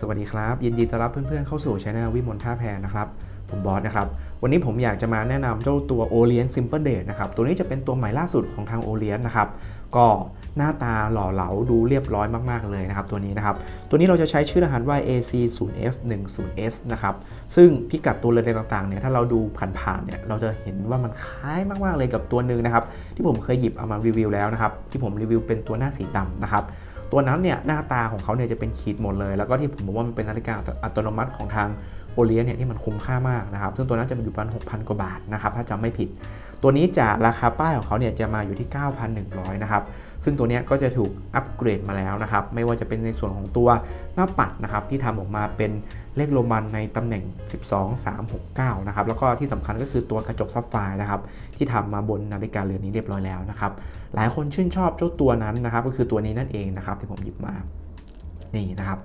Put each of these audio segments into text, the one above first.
สวัสดีครับ ยินดีต้อนรับเพื่อนๆเข้าสู่ช anel วิมลท่าแพนะครับ ผมบอสนะครับ วันนี้ผมอยากจะมาแนะนำเจ้าตัว Orient Simple Date นะครับ ตัวนี้จะเป็นตัวใหม่ล่าสุดของทาง Orient นะครับ ก็หน้าตาหล่อเหลาดูเรียบร้อยมาก ๆ เลยนะครับตัวนี้นะครับ ตัวนี้เราจะใช้ชื่อรหัสว่า AC0F10S นะครับ ซึ่งพิกัดตัวเรือนต่างๆเนี่ยถ้าเราดูผ่านๆเนี่ยเราจะเห็นว่ามันคล้ายมากๆเลยกับตัวหนึ่งนะครับที่ผมเคยหยิบเอามารีวิวแล้วนะครับที่ผมรีวิวเป็นตัวหน้าสีดำนะครับ ตัวนั้นเนี่ยหน้าตาของเขาเนี่ยจะเป็นขีดหมดเลย แล้วก็ที่ผมบอกว่ามันเป็นนาฬิกาอัตโนมัติของทาง โอเลียเนี่ยที่มันคุ้มค่ามากนะครับ ซึ่งตัวนั้นจะอยู่ประมาณ6,000 กว่าบาทนะครับถ้าจำไม่ผิด ตัวนี้จะราคาป้ายของเขาเนี่ยจะมาอยู่ที่ 9,100 นะครับ ซึ่งตัวนี้ก็จะถูกอัปเกรดมาแล้วนะครับ ไม่ว่าจะเป็นในส่วนของตัวหน้าปัดนะครับที่ทำออกมาเป็นเลขโรมันในตำแหน่ง 12 3 6 9 นะครับ แล้วก็ที่สำคัญก็คือตัวกระจกซับไฟนะครับที่ทำมาบนนาฬิกาเรือนนี้เรียบร้อยแล้วนะครับ หลายคนชื่นชอบเจ้าตัวนั้นนะครับก็คือตัวนี้นั่นเองนะครับที่ผมหยิบมานี่นะครับ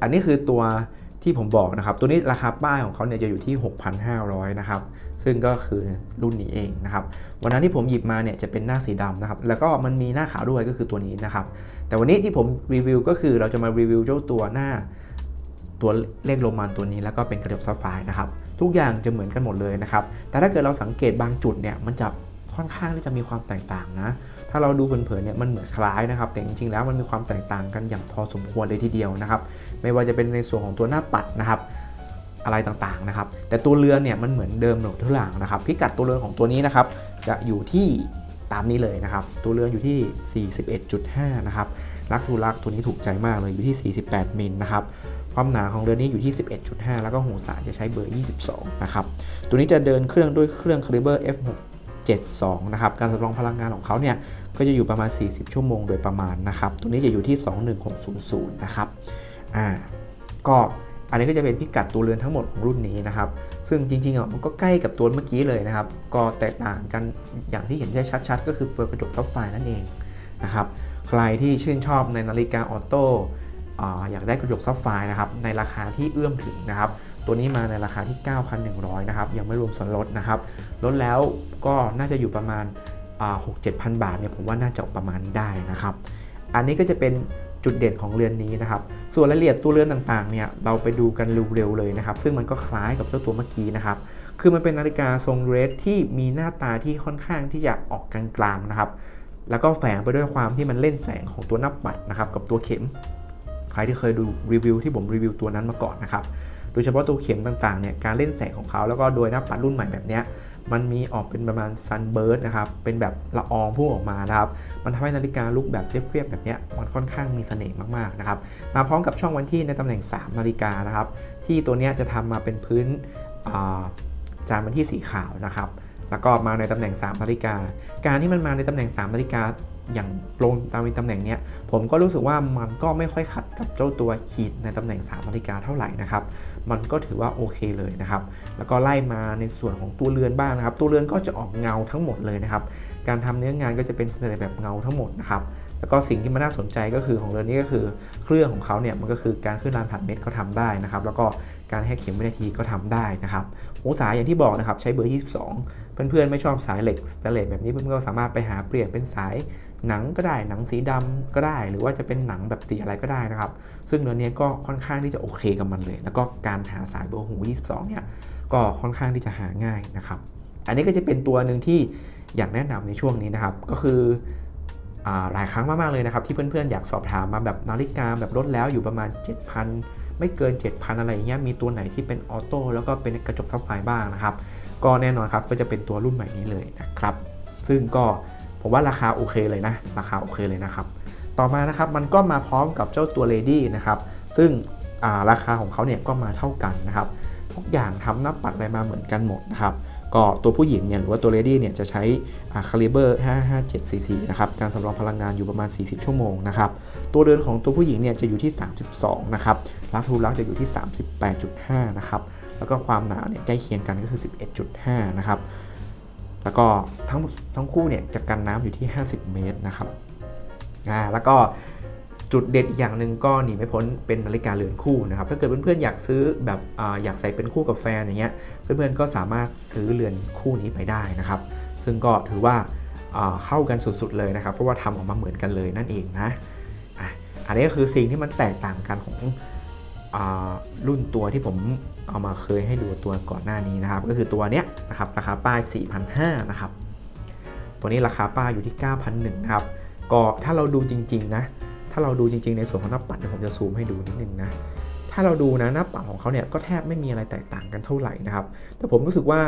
อันนี้คือตัว ที่ผมบอกนะครับ ตัวนี้ราคาป้ายของเขาเนี่ยจะอยู่ที่ 6,500 นะครับ ซึ่งก็คือรุ่นนี้เองนะครับ วันนั้นที่ผมหยิบมาเนี่ยจะเป็นหน้าสีดำนะครับ แล้วก็มันมีหน้าขาวด้วยก็คือตัวนี้นะครับ แต่วันนี้ที่ผมรีวิวก็คือเราจะมารีวิวเจ้าตัวหน้าตัวเลขโรมันตัวนี้แล้วก็เป็นกระจกซับไฟร์นะครับ ทุกอย่างจะเหมือนกันหมดเลยนะครับ แต่ถ้าเกิดเราสังเกตบางจุดเนี่ยมันจะค่อนข้างที่จะมีความแตกต่างนะ ถ้าเราดูเผินๆเนี่ยมันเหมือนคล้ายนะครับ แต่จริงๆแล้วมันมีความแตกต่างกันอย่างพอสมควรเลยทีเดียวนะครับ ไม่ว่าจะเป็นในส่วนของตัวหน้าปัดนะครับอะไรต่างๆนะครับ แต่ตัวเรือนเนี่ยมันเหมือนเดิมหมดทุกอย่างนะครับ พิกัดตัวเรือนของตัวนี้นะครับ จะอยู่ที่ตามนี้เลยนะครับ ตัวเรือนอยู่ที่ 41.5 นะครับรักทูรักตัวนี้ถูกใจมากเลยอยู่ที่ 48 มิลนะครับ ความหนาของเรือนนี้อยู่ที่ 11.5 แล้วก็หูสายจะใช้เบอร์ 22 นะครับ ตัวนี้จะเดินเครื่องด้วยเครื่อง Caliber F6 72 นะครับ การสำรองพลังงานของเขาเนี่ย ก็จะอยู่ประมาณ 40 ชั่วโมงโดยประมาณนะครับ ตัวนี้จะอยู่ที่ 21600 นะครับ อ่า ก็อันนี้ก็จะเป็นพิกัดตัวเรือนทั้งหมดของรุ่นนี้นะครับ ซึ่งจริงๆอะมันก็ใกล้กับตัวเมื่อกี้เลยนะครับ ก็แตกต่างกันอย่างที่เห็นได้ชัด ๆ ก็คือเปิดกระจกซับไฟนั่นเองนะครับ ใครที่ชื่นชอบในนาฬิกาออโต้อ่าอยากได้กระจกซับไฟนะครับในราคาที่เอื้อมถึงนะครับ ตัวนี้มาในราคาที่ 9,100 นะครับ ยังไม่รวมส่วนลดนะครับ ลดแล้วก็น่าจะอยู่ประมาณหกเจ็ดพันบาทเนี่ยผมว่าน่าจะประมาณได้นะครับ อันนี้ก็จะเป็นจุดเด่นของเรือนนี้นะครับ ส่วนรายละเอียดตัวเรือนต่างๆ เนี่ยเราไปดูกันเร็วๆเลยนะครับ ซึ่งมันก็คล้ายกับเจ้าตัวเมื่อกี้นะครับ คือมันเป็นนาฬิกาทรงเรสที่มีหน้าตาที่ค่อนข้างที่จะออกกลางๆนะครับ แล้วก็แฝงไปด้วยความที่มันเล่นแสงของตัวหน้าปัดนะครับกับตัวเข็ม ใครที่เคยดูรีวิวที่ผมรีวิวตัวนั้นมาก่อนนะครับ ยเฉพาะตัวเข็มต่างๆเนี่ยการเล่นแสงของเขาแล้วก็โดยหน้าปัดรุ่นใหม่แบบเนี้ยมันมีออกเป็นประมาณซันเบิร์ดนะครับ เป็นแบบละอองพุ่งออกมานะครับ มันทำให้นาฬิกาลุกแบบเรียบๆแบบนี้มันค่อนข้างมีเสน่ห์มากๆนะครับ มาพร้อมกับช่องวันที่ในตำแหน่ง 3 นาฬิกานะครับ ที่ตัวนี้จะทำมาเป็นพื้นจานวันที่สีขาวนะครับ แล้วก็มาในตำแหน่ง 3 นาฬิกา การที่มันมาในตำแหน่ง 3 นาฬิกา อย่างลงตามในตำแหน่งเนี้ยผมก็รู้สึกว่ามันก็ไม่ค่อยขัดกับเจ้าตัวขีดในตำแหน่ง3นาฬิกาเท่าไหร่นะครับ มันก็ถือว่าโอเคเลยนะครับ แล้วก็ไล่มาในส่วนของตัวเรือนบ้างนะครับ ตัวเรือนก็จะออกเงาทั้งหมดเลยนะครับ การทำเนื้องานก็จะเป็นสไตล์แบบเงาทั้งหมดนะครับ แล้วก็สิ่งที่มันน่าสนใจก็คือของเรือนนี้ก็คือเครื่องของเขาเนี่ยมันก็คือการขึ้นลานผ่านเม็ดเขาทำได้นะครับ แล้วก็การให้เข็มวินาทีก็ทำได้นะครับหูสายอย่างที่บอกนะครับใช้เบอร์ 22 เพื่อนๆไม่ชอบสายเหล็กสแตนเลสแบบนี้เพื่อนๆก็สามารถไปหาเปลี่ยนเป็นสายหนังก็ได้หนังสีดำก็ได้ หรือว่าจะเป็นหนังแบบสีอะไรก็ได้นะครับ ซึ่งเรือนนี้ก็ค่อนข้างที่จะโอเคกับมันเลย แล้วก็การหาสายเบอร์หู 22 เนี่ยก็ค่อนข้างที่จะหาง่ายนะครับ อันนี้ก็จะเป็นตัวหนึ่งที่อยากแนะนำในช่วงนี้นะครับ ก็คือ หลายครั้งมากๆเลยนะครับที่เพื่อนๆอยากสอบถามมาแบบนาฬิกาแบบลดแล้วอยู่ประมาณ 7,000 ไม่เกิน 7,000 อะไรเงี้ยมีตัวไหนที่เป็นออโต้แล้วก็เป็นกระจกซับไฟบ้างนะครับ ก็แน่นอนครับก็จะเป็นตัวรุ่นใหม่นี้เลยนะครับ ซึ่งก็ผมว่าราคาโอเคเลยนะ ราคาโอเคเลยนะครับ ต่อมานะครับมันก็มาพร้อมกับเจ้าตัว Lady นะครับซึ่งาราคาของเขาเนี่ยก็มาเท่ากันนะครับ ทุกอย่างทำหน้าปัดอะไรมาเหมือนกันหมดนะครับ ก็ตัวผู้หญิงเนี่ยหรือว่าตัว Lady เนี่ยจะใช้คาลิเบอร์ 557 cc นะครับการสำรองพลังงานอยู่ประมาณ 40 ชั่วโมงนะครับตัวเรือนของตัวผู้หญิงเนี่ยจะอยู่ที่ 32 นะครับลักทูลักจะอยู่ที่ 38.5 นะครับแล้วก็ความหนาเนี่ยใกล้เคียงกันก็คือ 11.5 นะครับแล้วก็ทั้งทั้งคู่เนี่ยจะกันน้ำอยู่ที่ 50 เมตรนะครับอ่าแล้วก็ จุดเด่นอีกอย่างหนึ่งก็หนีไม่พ้นเป็นนาฬิกาเรือนคู่นะครับถ้าเกิดเพื่อนๆอยากซื้อแบบออยากใส่เป็นคู่กับแฟนอย่างเงี้ยเพื่อนๆก็สามารถซื้อเรือนคู่นี้ไปได้นะครับ ซึ่งก็ถือว่าเข้ากันสุดๆเลยนะครับ เพราะว่าทำออกมาเหมือนกันเลยนั่นเองนะอันนี้ก็คือสิ่งที่มันแตกต่างกันของอรุ่นตัวที่ผมเอามาเคยให้ดูตัวก่อนหน้านี้นะครับ ก็คือตัวเนี้ยนะครับราคาป้าย 4,500นะครับตัวนี้ราคาป้ายอยู่ที่9,100นะครับก็ถ้าเราดูจริง ๆ นะ ถ้าเราดูจริงๆในส่วนของหน้าปัดเดี๋ยวผมจะซูมให้ดูนิดนึงนะถ้าเราดูนะหน้าปัดของเขาเนี่ยก็แทบไม่มีอะไรแตกต่างกันเท่าไหร่นะครับ แต่ผมรู้สึกว่า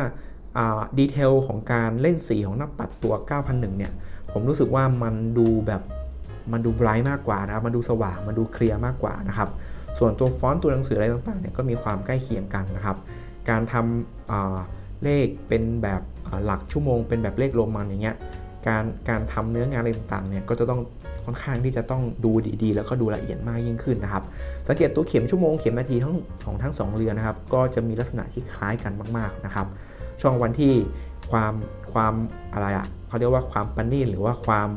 ดีเทลของการเล่นสีของหน้าปัดตัว 9,001 เนี่ย ผมรู้สึกว่ามันดูแบบมันดูไบรท์มากกว่านะครับ มันดูสว่าง มันดูเคลียร์มากกว่านะครับ ส่วนตัวฟอนต์ตัวหนังสืออะไรต่างๆเนี่ยก็มีความใกล้เคียงกันนะครับ การทำเลขเป็นแบบหลักชั่วโมง เป็นแบบเลขโรมันอย่างเงี้ย การการทำเนื้องานอะไรต่างๆเนี่ยก็จะต้อง ค่อนข้างที่จะต้องดูดีๆ แล้วก็ดูละเอียดมากยิ่งขึ้นนะครับ สังเกตตัวเข็มชั่วโมงเข็มนาทีทั้งของทั้งสองเรือนะครับ ก็จะมีลักษณะที่คล้ายกันมากๆนะครับ ช่องวันที่ความความอะไรอะ่ะเขาเรียกว่าความประณีตหรือว่าความ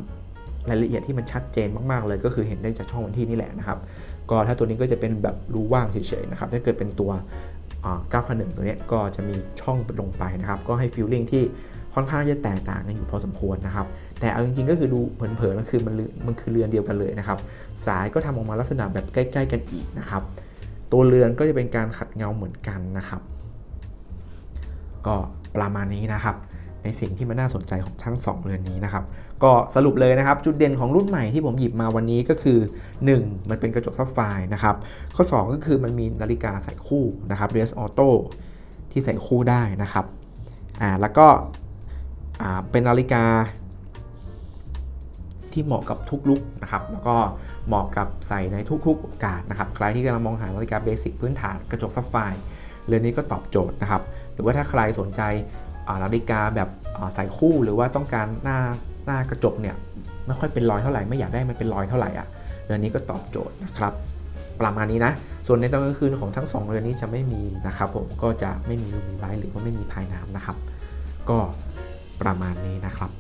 รายละเอียดที่มันชัดเจนมากๆเลย ก็คือเห็นได้จากช่องวันที่นี่แหละนะครับ ก็ถ้าตัวนี้ก็จะเป็นแบบรูว่างเฉยๆนะครับ ถ้าเกิดเป็นตัว9,001ตัวเนี้ยก็จะมีช่องลงไปนะครับ ก็ให้ฟีลลิ่งที่ ค่อนข้างจะแตกต่างกันอยู่พอสมควรนะครับ แต่เอาจริงๆก็คือดูเผินๆก็คือมันมันคือเรือนเดียวกันเลยนะครับ สายก็ทำออกมาลักษณะแบบใกล้ ๆ กันอีกนะครับ ตัวเรือนก็จะเป็นการขัดเงาเหมือนกันนะครับ ก็ประมาณนี้นะครับ ในสิ่งที่มันน่าสนใจของทั้ง 2 เรือนนี้นะครับ ก็สรุปเลยนะครับ จุดเด่นของรุ่นใหม่ที่ผมหยิบมาวันนี้ก็คือ 1. มันเป็นกระจกซับไฟนะครับ ข้อ 2 ก็คือมันมีนาฬิกาใส่คู่นะครับ r e s Auto ที่ใส่คู่ได้นะครับอ่าแล้วก็ เป็นนาฬิกา ที่เหมาะกับทุกลุกนะครับ แล้วก็เหมาะกับใส่ในทุกๆโอกาสนะครับ ใครที่กำลังมองหานาฬิกาเบสิกพื้นฐานกระจกซับไฟเรือนนี้ก็ตอบโจทย์นะครับ หรือว่าถ้าใครสนใจนาฬิกาแบบใส่คู่หรือว่าต้องการหน้าหน้ากระจกเนี่ยไม่ค่อยเป็นรอยเท่าไหร่ไม่อยากได้มันเป็นรอยเท่าไหร่อะเรือนนี้ก็ตอบโจทย์นะครับประมาณนี้นะ ส่วนในตอนกลางคืนของทั้ง 2 เรือนนี้จะไม่มีนะครับผมก็จะไม่มีลูมิไลท์หรือว่าไม่มีพายน้ำนะครับ ก็ ประมาณนี้นะครับ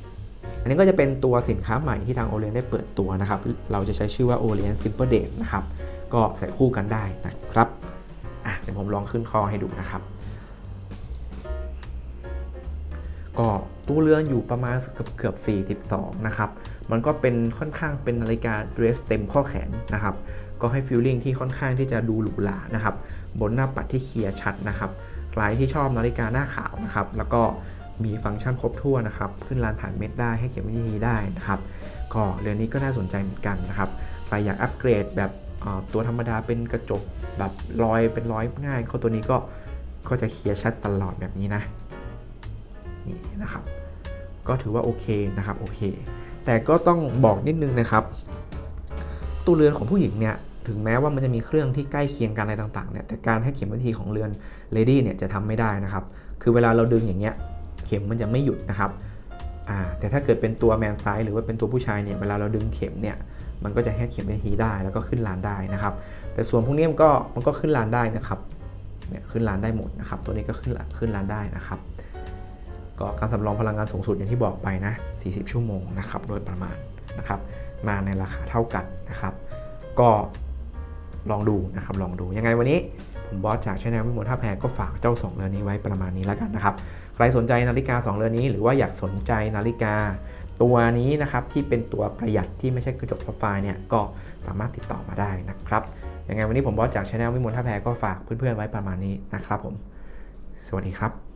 อันนี้ก็จะเป็นตัวสินค้าใหม่ที่ทาง o r i e n ได้เปิดตัวนะครับ เราจะใช้ชื่อว่า o r i e n Simple Date นะครับ ก็ใส่คู่กันได้นะครับอะเดี๋ยวผมลองขึ้นคอให้ดูนะครับ ก็ตู้เรือนอยู่ประมาณเกือบเกือบ 42 นะครับ มันก็เป็นค่อนข้างเป็นนาฬิกาเดรสเต็มข้อแขนนะครับ ก็ให้ฟีลลิ่งที่ค่อนข้างที่จะดูหรูหรานะครับ บนหน้าปัดที่เคลียร์ชัดนะครับใครที่ชอบนาฬิกาหน้าขาวนะครับ แล้วก็ มีฟังก์ชันครบถ้วนนะครับ ขึ้นลานผ่านเม็ดได้ให้เขียนวิธีได้นะครับ ก็เรือนนี้ก็น่าสนใจเหมือนกันนะครับ ใครอยากอัปเกรดแบบตัวธรรมดาเป็นกระจกแบบรอยเป็นรอยง่ายเข้าตัวนี้ก็ก็จะเคลียร์ชัดตลอดแบบนี้นะ นี่นะครับ ก็ถือว่าโอเคนะครับโอเค แต่ก็ต้องบอกนิดนึงนะครับตู้เรือนของผู้หญิงเนี่ยถึงแม้ว่ามันจะมีเครื่องที่ใกล้เคียงกันอะไรต่างๆเนี่ยแต่การให้เข็มนาทีของเรือนเลดี้เนี่ยจะทำไม่ได้นะครับ คือเวลาเราดึงอย่างเงี้ย ข็มมันจะไม่หยุดนะครับแต่ถ้าเกิดเป็นตัวแมนไซส์หรือว่าเป็นตัวผู้ชายเนี่ยเวลาเราดึงเข็มเนี่ยมันก็จะให้เข็มนทีได้แล้วก็ขึ้นลานได้นะครับ แต่ส่วนพวกนี้มันก็มันก็ขึ้นลานได้นะครับเนี่ยขึ้นลานได้หมดนะครับ ตัวนี้ก็ขึ้นลานขึ้นลานได้นะครับ ก็การสำรองพลังงานสูงสุดอย่างที่บอกไปนะ 40 ชั่วโมงนะครับโดยประมาณนะครับ มาในราคาเท่ากันนะครับ ก็ ลองดูนะครับลองดูยังไงวันนี้ผมบอสจากช anel วิมลท่าแพก็ฝากเจ้า 2 เรือนนี้ไว้ประมาณนี้แล้วกันนะครับใครสนใจนาฬิกา 2 เรือนนี้ หรือว่าอยากสนใจนาฬิกาตัวนี้นะครับที่เป็นตัวประหยัดที่ไม่ใช่กระจกซับไฟร์เนี่ยก็สามารถติดต่อมาได้นะครับยังไงวันนี้ผมบอสจากช anel วิมลท่าแพก็ฝากเพื่อนๆไว้ประมาณนี้นะครับผม สวัสดีครับ